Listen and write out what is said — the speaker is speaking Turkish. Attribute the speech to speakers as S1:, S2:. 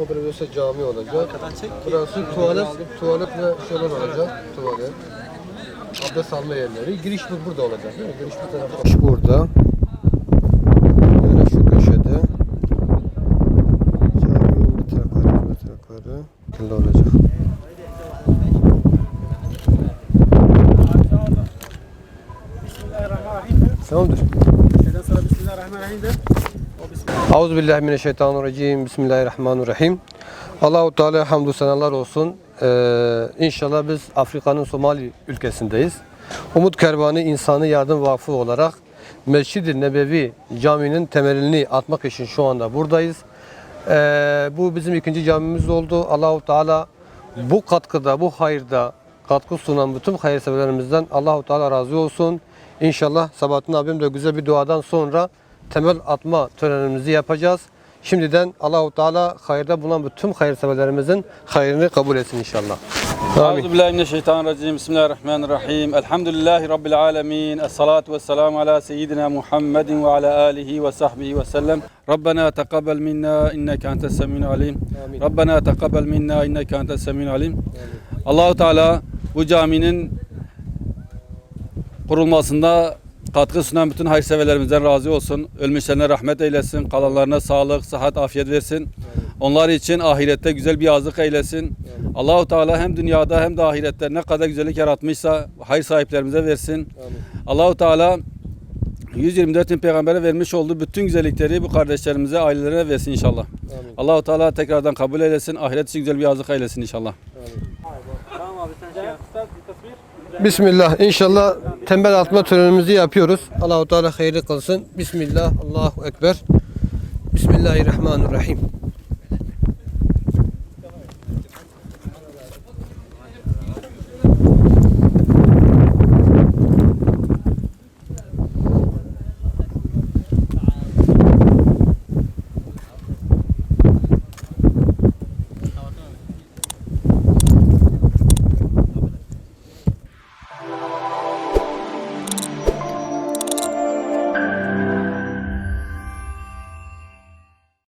S1: O burası cami olacak. Burası tuvalet, tuvalet ve şeyler olacak. Tuvalet. Abdest alma yerleri. Giriş bu burada olacak değil mi? Giriş bu tarafta. Giriş burada. Böyle şu köşede. Caminin metrekare, metrekare. Şöyle olacak. Tamamdır.
S2: Şeyden sonra Bismillahirrahmanirrahim de.
S1: Euzubillahimineşşeytanirracim. Bismillahirrahmanirrahim. Allahu Teala hamdü senalar olsun. Ee, inşallah biz Afrika'nın Somali ülkesindeyiz. Umut Kervanı İnsanı Yardım Vakfı olarak Mescid-i Nebevi caminin temelini atmak için şu anda buradayız. Ee, bu bizim ikinci camimiz oldu. Allahu Teala bu katkıda, bu hayırda katkı sunan bütün hayırseverlerimizden Allahu Teala razı olsun. İnşallah Sabahattin abim de güzel bir duadan sonra temel atma törenimizi yapacağız. Şimdiden Allahu Teala hayırda bulunan bütün hayırseverlerimizin hayrını kabul etsin inşallah. Amin.
S3: Euzubillahimineşşeytanirracim. Bismillahirrahmanirrahim. Elhamdülillahi Rabbil alemin. Esselatu vesselamu ala seyyidina Muhammedin ve ala alihi ve sahbihi ve sellem. Rabbena tekabbel minna inneke entes semin alim.
S1: Amin.
S3: Rabbena tekabbel minna inneke entes semin alim. Allahu Teala bu caminin kurulmasında katkı sunan bütün hayırseverlerimizden razı olsun. Ölmüşlerine rahmet eylesin. Kalanlarına sağlık, sıhhat, afiyet versin. Onlar için ahirette güzel bir yazık eylesin. Allahu Teala hem dünyada hem de ahirette ne kadar güzellik yaratmışsa hayır sahiplerimize versin. Allahu Teala 124 bin peygambere vermiş olduğu bütün güzellikleri bu kardeşlerimize, ailelerine versin inşallah.
S1: Amin.
S3: Allahu Teala tekrardan kabul eylesin. Ahiret için güzel bir yazık eylesin inşallah.
S2: Tamam
S1: Bismillah. İnşallah tembel atma törenimizi yapıyoruz. Allahu Teala hayırlı kılsın. Bismillah. Allahu Ekber. Bismillahirrahmanirrahim.